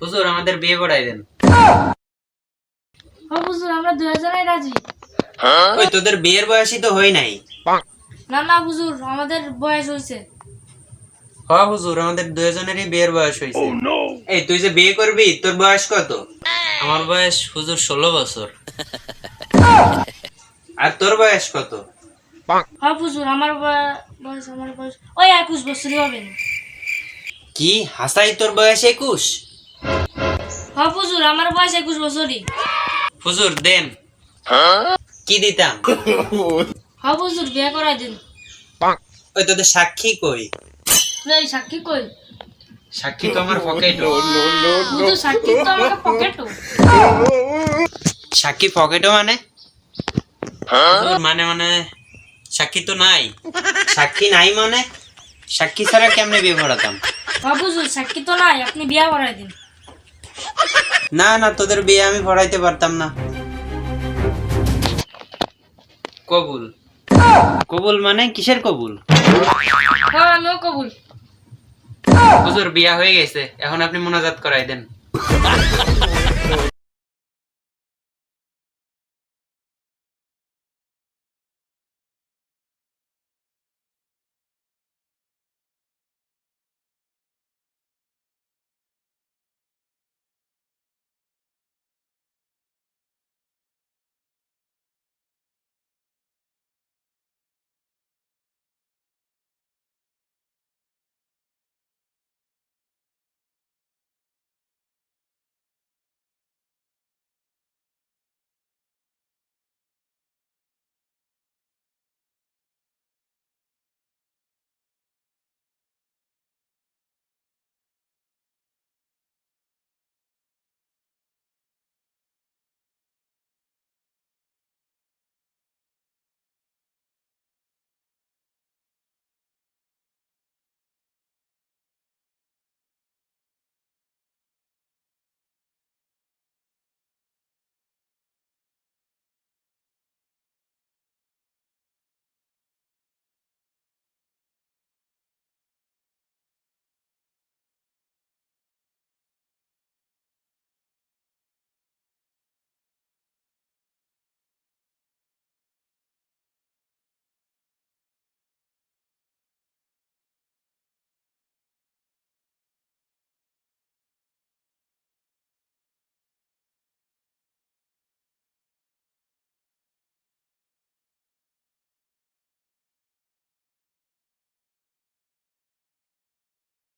হুজুর আমাদের বিয়ে পড়াই দেন ও হুজুর আমরা রাজি। ওই তোদের বিয়ের বয়সই তো হই নাই। না না হুজুর আমাদের বয়স হয়েছে হ হুজুর আমাদের দুজনেরই বিয়ের বয়স হয়েছে এই তুই যে বিয়ে করবি তোর বয়স কত? আমার বয়স হুজুর ষোলো বছর। আর তোর বয়স কত? হ্যাঁ হুজুর আমার বয়স আমার বয়স। ওই একুশ বছরই হবে কি? হাসাই তোর বয়স একুশ? হ্যাঁ হুজুর আমার বয়স একুশ বছরই। হুজুর দেন। কি দিতাম? হ্যাঁ হুজুর বিয়ে করাই দিন। ওই তোদের সাক্ষী কই? সাক্ষী কই? সাক্ষী তো আমার পকেট হুজুর সাক্ষী তো আমাকে পকেটও। সাক্ষী পকেটও মানে? মানে মানে সাক্ষী তো নাই। সাক্ষী নাই মানে? সাক্ষী ছাড়া কেমনে বিয়ে হ্যাঁ হুজুর সাক্ষী তো নাই আপনি বিয়ে করাই দিন। না না তোদের বিয়ে আমি পড়াইতে পারতাম না। কবুল। কবুল মানে কিসের কবুল? হ্যাঁ আমিও কবুল। হুজুর বিয়া হয়ে গেছে। এখন আপনি মোনাজাত করাই দেন।